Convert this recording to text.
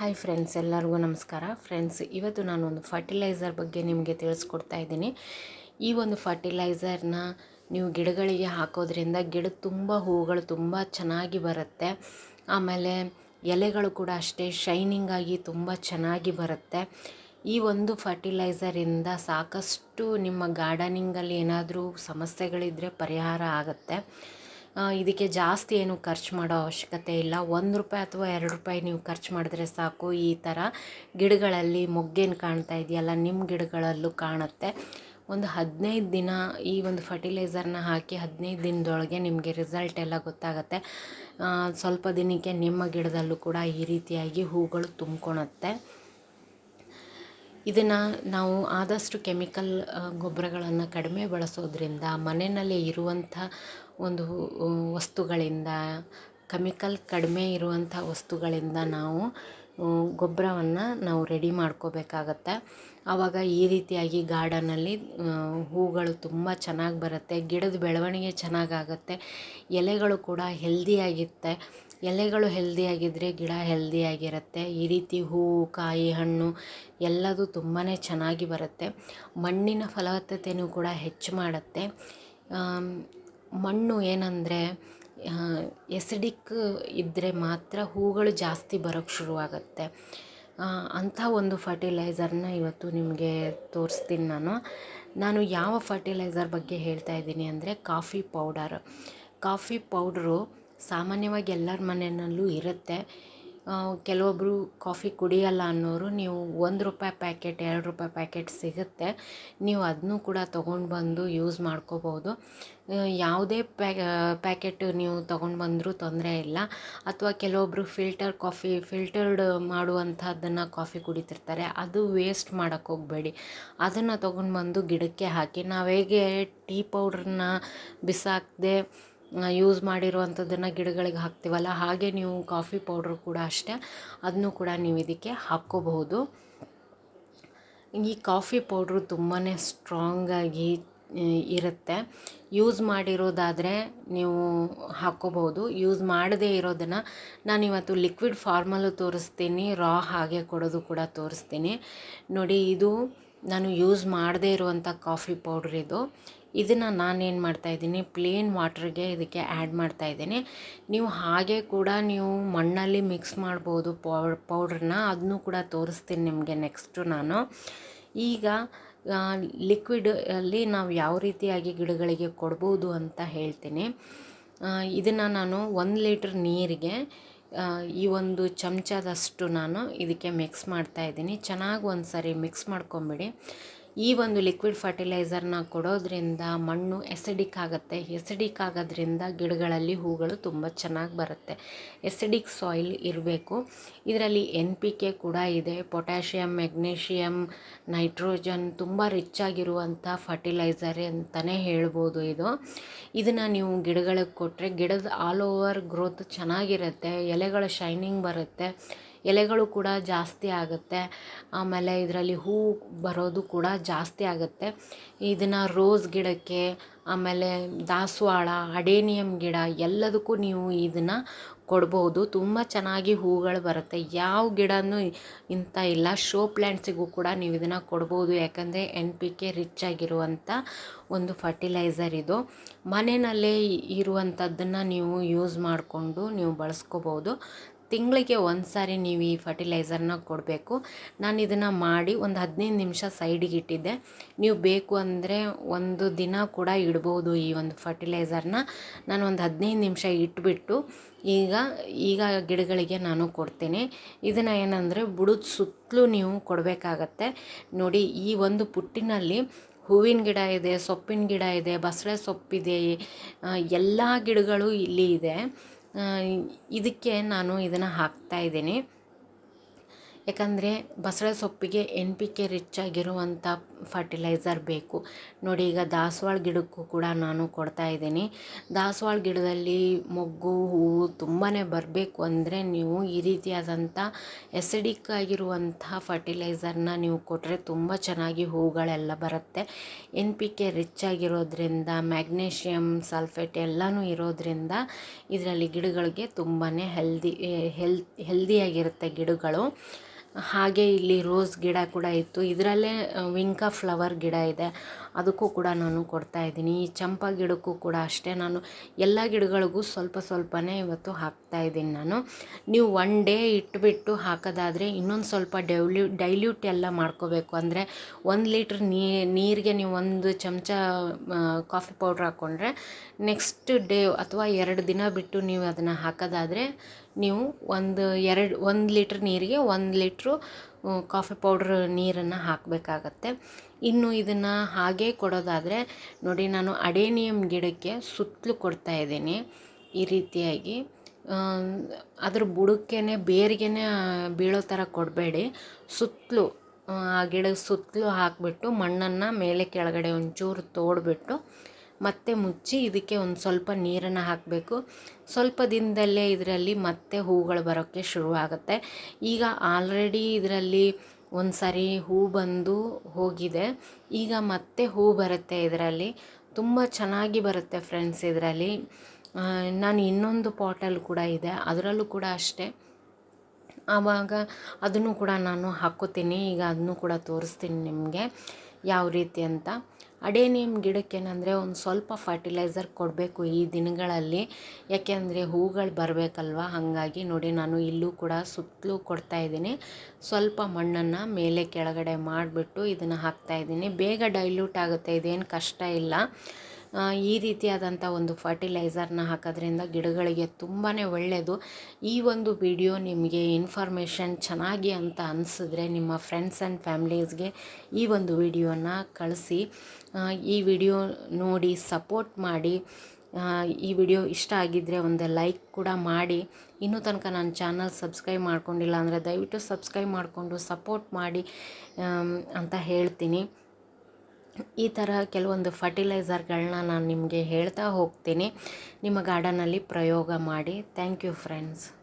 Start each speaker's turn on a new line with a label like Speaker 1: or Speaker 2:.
Speaker 1: Hi friends, ಎಲ್ಲರಿಗೂ ನಮಸ್ಕಾರ. Friends, ಇವತ್ತು ನಾನು ಒಂದು ಫರ್ಟಿಲೈಸರ್ ಬಗ್ಗೆ ನಿಮಗೆ ತಿಳಿಸ್ಕೊಡ್ತಾ ಇದ್ದೀನಿ. ಈ ಒಂದು ಫರ್ಟಿಲೈಸರ್ನ ನೀವು ಗಿಡಗಳಿಗೆ ಹಾಕೋದ್ರಿಂದ ಗಿಡ ತುಂಬ ಹೂಗಳು ತುಂಬ ಚೆನ್ನಾಗಿ ಬರುತ್ತೆ. ಆಮೇಲೆ ಎಲೆಗಳು ಕೂಡ ಅಷ್ಟೇ ಶೈನಿಂಗ್ ಆಗಿ ತುಂಬ ಚೆನ್ನಾಗಿ ಬರುತ್ತೆ. ಈ ಒಂದು ಫರ್ಟಿಲೈಸರಿಂದ ಸಾಕಷ್ಟು ನಿಮ್ಮ ಗಾರ್ಡನಿಂಗಲ್ಲಿ ಏನಾದರೂ ಸಮಸ್ಯೆಗಳಿದ್ದರೆ ಪರಿಹಾರ ಆಗುತ್ತೆ. ಇದಕ್ಕೆ ಜಾಸ್ತಿ ಏನು ಖರ್ಚು ಮಾಡೋ ಅವಶ್ಯಕತೆ ಇಲ್ಲ. ಒಂದು ರೂಪಾಯಿ ಅಥವಾ ಎರಡು ರೂಪಾಯಿ ನೀವು ಖರ್ಚು ಮಾಡಿದ್ರೆ ಸಾಕು. ಈ ಥರ ಗಿಡಗಳಲ್ಲಿ ಮೊಗ್ಗೇನು ಕಾಣ್ತಾ ಇದೆಯಲ್ಲ ನಿಮ್ಮ ಗಿಡಗಳಲ್ಲೂ ಕಾಣುತ್ತೆ. ಒಂದು ಹದಿನೈದು ದಿನ ಈ ಒಂದು ಫರ್ಟಿಲೈಸರ್ನ ಹಾಕಿ ಹದಿನೈದು ದಿನದೊಳಗೆ ನಿಮಗೆ ರಿಸಲ್ಟ್ ಎಲ್ಲ ಗೊತ್ತಾಗುತ್ತೆ. ಸ್ವಲ್ಪ ದಿನಕ್ಕೆ ನಿಮ್ಮ ಗಿಡದಲ್ಲೂ ಕೂಡ ಈ ರೀತಿಯಾಗಿ ಹೂಗಳು ತುಂಬ್ಕೊಳುತ್ತೆ ಇದನ್ನು ನಾವು ಆದಷ್ಟು ಕೆಮಿಕಲ್ ಗೊಬ್ಬರಗಳನ್ನು ಕಡಿಮೆ ಬಳಸೋದ್ರಿಂದ, ಮನೆಯಲ್ಲಿ ಇರುವಂಥ ಒಂದು ವಸ್ತುಗಳಿಂದ, ಕೆಮಿಕಲ್ ಕಡಿಮೆ ಇರುವಂಥ ವಸ್ತುಗಳಿಂದ ನಾವು ಗೊಬ್ಬರವನ್ನು ನಾವು ರೆಡಿ ಮಾಡ್ಕೋಬೇಕಾಗತ್ತೆ. ಆವಾಗ ಈ ರೀತಿಯಾಗಿ ಗಾರ್ಡನಲ್ಲಿ ಹೂಗಳು ತುಂಬ ಚೆನ್ನಾಗಿ ಬರುತ್ತೆ. ಗಿಡದ ಬೆಳವಣಿಗೆ ಚೆನ್ನಾಗಾಗತ್ತೆ. ಎಲೆಗಳು ಕೂಡ ಹೆಲ್ದಿಯಾಗಿರುತ್ತೆ ಎಲೆಗಳು ಹೆಲ್ದಿಯಾಗಿದ್ದರೆ ಗಿಡ ಹೆಲ್ದಿಯಾಗಿರುತ್ತೆ ಈ ರೀತಿ ಹೂವು ಕಾಯಿ, ಹಣ್ಣು ಎಲ್ಲದೂ ತುಂಬಾ ಚೆನ್ನಾಗಿ ಬರುತ್ತೆ. ಮಣ್ಣಿನ ಫಲವತ್ತತೆಯೂ ಕೂಡ ಹೆಚ್ಚು ಮಾಡುತ್ತೆ. ಮಣ್ಣು ಏನಂದರೆ ಎಸಿಡಿಕ್ ಇದ್ದರೆ ಮಾತ್ರ ಹೂಗಳು ಜಾಸ್ತಿ ಬರೋಕ್ಕೆ ಶುರುವಾಗುತ್ತೆ. ಅಂಥ ಒಂದು ಫರ್ಟಿಲೈಸರ್ನ ಇವತ್ತು ನಿಮಗೆ ತೋರಿಸ್ತೀನಿ ನಾನು. ನಾನು ಯಾವ ಫರ್ಟಿಲೈಸರ್ ಬಗ್ಗೆ ಹೇಳ್ತಾ ಇದ್ದೀನಿ ಅಂದರೆ ಕಾಫಿ ಪೌಡರ್ ಕಾಫಿ ಪೌಡ್ರು ಸಾಮಾನ್ಯವಾಗಿ ಎಲ್ಲರ ಮನೆಯಲ್ಲೂ ಇರುತ್ತೆ. ಕೆಲವೊಬ್ಬರು ಕಾಫಿ ಕುಡಿಯಲ್ಲ ಅನ್ನೋರು, ನೀವು ಒಂದು ರೂಪಾಯಿ ಪ್ಯಾಕೆಟ್ ಎರಡು ರೂಪಾಯಿ ಪ್ಯಾಕೆಟ್ ಸಿಗುತ್ತೆ. ನೀವು ಅದನ್ನೂ ಕೂಡ ತೊಗೊಂಡು ಬಂದು ಯೂಸ್ ಮಾಡ್ಕೋಬೋದು. ಯಾವುದೇ ಪ್ಯಾ ಪ್ಯಾಕೆಟ್ ನೀವು ತೊಗೊಂಡು ಬಂದರೂ ತೊಂದರೆ ಇಲ್ಲ. ಅಥವಾ ಕೆಲವೊಬ್ಬರು ಫಿಲ್ಟರ್ ಕಾಫಿ ಫಿಲ್ಟರ್ಡ್ ಮಾಡುವಂಥದ್ದನ್ನು ಕಾಫಿ ಕುಡಿತಿರ್ತಾರೆ, ಅದು ವೇಸ್ಟ್ ಮಾಡೋಕ್ಕೆ ಹೋಗಬೇಡಿ. ಅದನ್ನು ತೊಗೊಂಡು ಬಂದು ಗಿಡಕ್ಕೆ ಹಾಕಿ, ನಾವು ಹೇಗೆ ಟೀ ಪೌಡ್ರನ್ನ ಬಿಸಾಕದೆ ಯೂಸ್ ಮಾಡಿರುವಂಥದ್ದನ್ನು ಗಿಡಗಳಿಗೆ ಹಾಕ್ತೀವಲ್ಲ, ಹಾಗೆ ನೀವು ಕಾಫಿ ಪೌಡ್ರ್ ಕೂಡ ಅಷ್ಟೇ ಅದನ್ನು ಕೂಡ ನೀವು ಇದಕ್ಕೆ ಹಾಕ್ಕೋಬಹುದು. ಈ ಕಾಫಿ ಪೌಡ್ರು ತುಂಬಾ ಸ್ಟ್ರಾಂಗಾಗಿ ಇರುತ್ತೆ. ಯೂಸ್ ಮಾಡಿರೋದಾದರೆ ನೀವು ಹಾಕ್ಕೋಬಹುದು. ಯೂಸ್ ಮಾಡದೇ ಇರೋದನ್ನು ನಾನಿವತ್ತು ಲಿಕ್ವಿಡ್ ಫಾರ್ಮಲ್ಲೂ ತೋರಿಸ್ತೀನಿ ರಾ ಹಾಗೆ ಕೊಡೋದು ಕೂಡ ತೋರಿಸ್ತೀನಿ. ನೋಡಿ, ಇದು ನಾನು ಯೂಸ್ ಮಾಡದೇ ಇರುವಂಥ ಕಾಫಿ ಪೌಡ್ರ್ ಇದು. ಇದನ್ನು ನಾನೇನು ಮಾಡ್ತಾಯಿದ್ದೀನಿ ಪ್ಲೇನ್ ವಾಟ್ರಿಗೆ ಇದಕ್ಕೆ ಆ್ಯಡ್ ಮಾಡ್ತಾಯಿದ್ದೀನಿ ನೀವು ಹಾಗೆ ಕೂಡ ನೀವು ಮಣ್ಣಲ್ಲಿ ಮಿಕ್ಸ್ ಮಾಡ್ಬೋದು ಪೌಡ್ ಪೌಡ್ರನ್ನ ಅದನ್ನು ಕೂಡ ತೋರಿಸ್ತೀನಿ ನಿಮಗೆ ನೆಕ್ಸ್ಟು ನಾನು. ಈಗ ಲಿಕ್ವಿಡ್ ಅಲ್ಲಿ ನಾವು ಯಾವ ರೀತಿಯಾಗಿ ಗಿಡಗಳಿಗೆ ಕೊಡ್ಬೋದು ಅಂತ ಹೇಳ್ತೀನಿ. ಇದನ್ನು ನಾನು ಒಂದು ಲೀಟ್ರ್ ನೀರಿಗೆ ಈ ಒಂದು ಚಮಚದಷ್ಟು ನಾನು ಇದಕ್ಕೆ ಮಿಕ್ಸ್ ಮಾಡ್ತಾ ಇದ್ದೀನಿ. ಚೆನ್ನಾಗಿ ಒಂದು ಸಾರಿ ಮಿಕ್ಸ್ ಮಾಡ್ಕೊಂಬಿಡಿ. ಈ ಒಂದು ಲಿಕ್ವಿಡ್ ಫರ್ಟಿಲೈಸರ್ನ ಕೊಡೋದ್ರಿಂದ ಮಣ್ಣು ಎಸಿಡಿಕ್ ಆಗುತ್ತೆ. ಎಸಿಡಿಕ್ ಆಗೋದ್ರಿಂದ ಗಿಡಗಳಲ್ಲಿ ಹೂಗಳು ತುಂಬ ಚೆನ್ನಾಗಿ ಬರುತ್ತೆ. ಎಸಿಡಿಕ್ ಸಾಯಿಲ್ ಇರಬೇಕು. ಇದರಲ್ಲಿ ಎನ್ ಪಿ ಕೆ ಕೂಡ ಇದೆ. ಪೊಟ್ಯಾಷಿಯಮ್ ಮೆಗ್ನೀಷಿಯಂ ನೈಟ್ರೋಜನ್ ತುಂಬ ರಿಚ್ ಆಗಿರುವಂಥ ಫರ್ಟಿಲೈಸರ್ ಅಂತಲೇ ಹೇಳ್ಬೋದು ಇದು. ಇದನ್ನು ನೀವು ಗಿಡಗಳಿಗೆ ಕೊಟ್ಟರೆ ಗಿಡದ ಆಲ್ ಓವರ್ ಗ್ರೋತ್ ಚೆನ್ನಾಗಿರುತ್ತೆ. ಎಲೆಗಳ ಶೈನಿಂಗ್ ಬರುತ್ತೆ. ಎಲೆಗಳು ಕೂಡ ಜಾಸ್ತಿ ಆಗುತ್ತೆ. ಆಮೇಲೆ ಇದರಲ್ಲಿ ಹೂ ಬರೋದು ಕೂಡ ಜಾಸ್ತಿ ಆಗುತ್ತೆ. ಇದನ್ನು ರೋಸ್ ಗಿಡಕ್ಕೆ, ಆಮೇಲೆ ದಾಸವಾಳ ಅಡೇನಿಯಮ್ ಗಿಡ ಎಲ್ಲದಕ್ಕೂ ನೀವು ಇದನ್ನು ಕೊಡ್ಬೋದು. ತುಂಬ ಚೆನ್ನಾಗಿ ಹೂಗಳು ಬರುತ್ತೆ. ಯಾವ ಗಿಡನೂ ಇಂಥ ಇಲ್ಲ. ಶೋ ಪ್ಲ್ಯಾಂಟ್ಸಿಗೂ ಕೂಡ ನೀವು ಇದನ್ನು ಕೊಡ್ಬೋದು. ಯಾಕಂದರೆ ಎನ್ ಪಿ ಕೆ ರಿಚ್ ಆಗಿರುವಂಥ ಒಂದು ಫರ್ಟಿಲೈಸರ್ ಇದು. ಮನೆಯಲ್ಲೇ ಇರುವಂಥದ್ದನ್ನು ನೀವು ಯೂಸ್ ಮಾಡಿಕೊಂಡು ನೀವು ಬಳಸ್ಕೋಬೋದು. ತಿಂಗಳಿಗೆ ಒಂದು ಸಾರಿ ನೀವು ಈ ಫರ್ಟಿಲೈಸರ್ನ ಕೊಡಬೇಕು. ನಾನು ಇದನ್ನು ಮಾಡಿ ಒಂದು ಹದಿನೈದು ನಿಮಿಷ ಸೈಡಿಗೆ ಇಟ್ಟಿದ್ದೆ. ನೀವು ಬೇಕು ಅಂದರೆ ಒಂದು ದಿನ ಕೂಡ ಇಡ್ಬೋದು ಈ ಒಂದು ಫರ್ಟಿಲೈಸರ್ನ ನಾನು ಒಂದು ಹದಿನೈದು ನಿಮಿಷ ಇಟ್ಬಿಟ್ಟು ಈಗ ಈಗ ಗಿಡಗಳಿಗೆ ನಾನು ಕೊಡ್ತೀನಿ. ಇದನ್ನು ಏನಂದರೆ ಬುಡದ ಸುತ್ತಲೂ ನೀವು ಕೊಡಬೇಕಾಗತ್ತೆ. ನೋಡಿ, ಈ ಒಂದು ಪುಟ್ಟಿನಲ್ಲಿ ಹೂವಿನ ಗಿಡ ಇದೆ, ಸೊಪ್ಪಿನ ಗಿಡ ಇದೆ, ಬಸಳೆ ಸೊಪ್ಪಿದೆ ಎಲ್ಲ ಗಿಡಗಳು ಇಲ್ಲಿ ಇದೆ. ಇದಕ್ಕೆ ನಾನು ಇದನ್ನು ಹಾಕ್ತಾ ಇದ್ದೀನಿ. ಯಾಕಂದರೆ ಬಸಳೆ ಸೊಪ್ಪಿಗೆ ಎನ್ ಪಿ ಕೆ ರಿಚ್ ಆಗಿರುವಂಥ ಫರ್ಟಿಲೈಸರ್ ಬೇಕು. ನೋಡಿ, ಈಗ ದಾಸವಾಳ ಗಿಡಕ್ಕೂ ಕೂಡ ನಾನು ಕೊಡ್ತಾ ಇದ್ದೀನಿ. ದಾಸವಾಳ ಗಿಡದಲ್ಲಿ ಮೊಗ್ಗು, ಹೂವು ತುಂಬಾ ಬರಬೇಕು ಅಂದರೆ ನೀವು ಈ ರೀತಿಯಾದಂಥ ಎಸಿಡಿಕ್ ಆಗಿರುವಂಥ ಫರ್ಟಿಲೈಸರ್ನ ನೀವು ಕೊಟ್ಟರೆ ತುಂಬ ಚೆನ್ನಾಗಿ ಹೂಗಳೆಲ್ಲ ಬರುತ್ತೆ. ಎನ್ ಪಿ ಕೆ ರಿಚ್ ಆಗಿರೋದ್ರಿಂದ ಮ್ಯಾಗ್ನೇಷಿಯಮ್ ಸಲ್ಫೇಟ್ ಎಲ್ಲನೂ ಇರೋದ್ರಿಂದ ಇದರಲ್ಲಿ ಗಿಡಗಳಿಗೆ ತುಂಬಾ ಹೆಲ್ದಿ ಹೆಲ್ ಹೆಲ್ದಿಯಾಗಿರುತ್ತೆ ಗಿಡಗಳು. ಹಾಗೆ ಇಲ್ಲಿ ರೋಸ್ ಗಿಡ ಕೂಡ ಇತ್ತು. ಇದರಲ್ಲೇ ವಿಂಕ ಫ್ಲವರ್ ಗಿಡ ಇದೆ. ಅದಕ್ಕೂ ಕೂಡ ನಾನು ಕೊಡ್ತಾ ಇದ್ದೀನಿ. ಈ ಚಂಪಾ ಗಿಡಕ್ಕೂ ಕೂಡ ಅಷ್ಟೇ. ನಾನು ಎಲ್ಲ ಗಿಡಗಳಿಗೂ ಸ್ವಲ್ಪ ಸ್ವಲ್ಪನೇ ಇವತ್ತು ಹಾಕ್ತಾ ಇದ್ದೀನಿ ನಾನು. ನೀವು ಒನ್ ಡೇ ಇಟ್ಬಿಟ್ಟು ಹಾಕೋದಾದರೆ ಇನ್ನೊಂದು ಸ್ವಲ್ಪ ಡೈಲ್ಯೂ, ಡೈಲ್ಯೂಟ್ ಎಲ್ಲ ಮಾಡ್ಕೋಬೇಕು. ಅಂದರೆ ಒಂದು ಲೀಟ್ರ್ ನೀರಿಗೆ ನೀವು ಒಂದು ಚಮಚ ಕಾಫಿ ಪೌಡ್ರ್ ಹಾಕ್ಕೊಂಡ್ರೆ ನೆಕ್ಸ್ಟ್ ಡೇ ಅಥವಾ ಎರಡು ದಿನ ಬಿಟ್ಟು ನೀವು ಅದನ್ನು ಹಾಕೋದಾದರೆ ನೀವು ಒಂದು ಎರಡು, ಒಂದು ಲೀಟ್ರ್ ನೀರಿಗೆ ಒಂದು ಲೀಟ್ರು ಕಾಫಿ ಪೌಡ್ರ್ ನೀರನ್ನು ಹಾಕಬೇಕಾಗತ್ತೆ. ಇನ್ನು ಇದನ್ನು ಹಾಗೇ ಕೊಡೋದಾದರೆ ನೋಡಿ, ನಾನು ಅಡೇನಿಯಮ್ ಗಿಡಕ್ಕೆ ಸುತ್ತಲೂ ಕೊಡ್ತಾ ಇದ್ದೀನಿ ಈ ರೀತಿಯಾಗಿ. ಅದ್ರ ಬುಡಕ್ಕೆ ಬೇರಿಗೆ ಬೀಳೋ ಥರ ಕೊಡಬೇಡಿ. ಸುತ್ತಲೂ, ಆ ಗಿಡ ಸುತ್ತಲೂ ಹಾಕಿಬಿಟ್ಟು ಮಣ್ಣನ್ನು ಮೇಲೆ ಕೆಳಗಡೆ ಒಂಚೂರು ತೋಡಿಬಿಟ್ಟು ಮತ್ತೆ ಮುಚ್ಚಿ ಇದಕ್ಕೆ ಒಂದು ಸ್ವಲ್ಪ ನೀರನ್ನು ಹಾಕಬೇಕು. ಸ್ವಲ್ಪ ದಿನದಲ್ಲೇ ಇದರಲ್ಲಿ ಮತ್ತೆ ಹೂಗಳು ಬರೋಕ್ಕೆ ಶುರುವಾಗುತ್ತೆ ಈಗ ಆಲ್ರೆಡಿ ಇದರಲ್ಲಿ ಒಂದು ಸಾರಿ ಹೂ ಬಂದು ಹೋಗಿದೆ. ಈಗ ಮತ್ತೆ ಹೂ ಬರುತ್ತೆ ಇದರಲ್ಲಿ. ತುಂಬ ಚೆನ್ನಾಗಿ ಬರುತ್ತೆ ಫ್ರೆಂಡ್ಸ್ ಇದರಲ್ಲಿ. ನಾನು ಇನ್ನೊಂದು ಪಾಟಲ್ಲಿ ಕೂಡ ಇದೆ. ಅದರಲ್ಲೂ ಕೂಡ ಅಷ್ಟೇ. ಆವಾಗ ಅದನ್ನು ಕೂಡ ನಾನು ಹಾಕ್ಕೋತೀನಿ ಈಗ ಅದನ್ನು ಕೂಡ ತೋರಿಸ್ತೀನಿ ನಿಮಗೆ. ಯಾವ ರೀತಿ ಅಂತ. ಅಡೇನಿಯಮ್ ಗಿಡಕ್ಕೇನಂದರೆ ಒಂದು ಸ್ವಲ್ಪ ಫರ್ಟಿಲೈಸರ್ ಕೊಡಬೇಕು ಈ ದಿನಗಳಲ್ಲಿ. ಯಾಕೆಂದರೆ ಹೂಗಳು ಬರಬೇಕಲ್ವ? ಹಾಗಾಗಿ ನೋಡಿ ನಾನು ಇಲ್ಲೂ ಕೂಡ ಸುತ್ತಲೂ ಕೊಡ್ತಾಯಿದ್ದೀನಿ ಸ್ವಲ್ಪ ಮಣ್ಣನ್ನು ಮೇಲೆ ಕೆಳಗಡೆ ಮಾಡಿಬಿಟ್ಟು ಇದನ್ನು ಹಾಕ್ತಾಯಿದ್ದೀನಿ ಬೇಗ ಡೈಲ್ಯೂಟ್ ಆಗುತ್ತೆ, ಇದೇನು ಕಷ್ಟ ಇಲ್ಲ. ಈ ರೀತಿಯಾದಂಥ ಒಂದು ಫರ್ಟಿಲೈಸರ್ನ ಹಾಕೋದ್ರಿಂದ ಗಿಡಗಳಿಗೆ ತುಂಬಾ ಒಳ್ಳೆಯದು ಈ ಒಂದು ವಿಡಿಯೋ ನಿಮಗೆ ಇನ್ಫಾರ್ಮೇಷನ್ ಚೆನ್ನಾಗಿ ಅಂತ ಅನಿಸಿದ್ರೆ ನಿಮ್ಮ ಫ್ರೆಂಡ್ಸ್ ಆ್ಯಂಡ್ ಫ್ಯಾಮಿಲೀಸ್ಗೆ ಈ ಒಂದು ವಿಡಿಯೋನ ಕಳಿಸಿ. ಈ ವಿಡಿಯೋ ನೋಡಿ ಸಪೋರ್ಟ್ ಮಾಡಿ. ಈ ವಿಡಿಯೋ ಇಷ್ಟ ಆಗಿದ್ದರೆ ಒಂದು ಲೈಕ್ ಕೂಡ ಮಾಡಿ. ಇನ್ನೂ ತನಕ ನನ್ನ ಚಾನಲ್ ಸಬ್ಸ್ಕ್ರೈಬ್ ಮಾಡ್ಕೊಂಡಿಲ್ಲ ಅಂದರೆ ದಯವಿಟ್ಟು ಸಬ್ಸ್ಕ್ರೈಬ್ ಮಾಡಿಕೊಂಡು ಸಪೋರ್ಟ್ ಮಾಡಿ ಅಂತ ಹೇಳ್ತೀನಿ. ಈ ಥರ ಕೆಲವೊಂದು ಫರ್ಟಿಲೈಸರ್ಗಳನ್ನ ನಾನು ನಿಮಗೆ ಹೇಳ್ತಾ ಹೋಗ್ತೀನಿ. ನಿಮ್ಮ ಗಾರ್ಡನಲ್ಲಿ ಪ್ರಯೋಗ ಮಾಡಿ. Thank you friends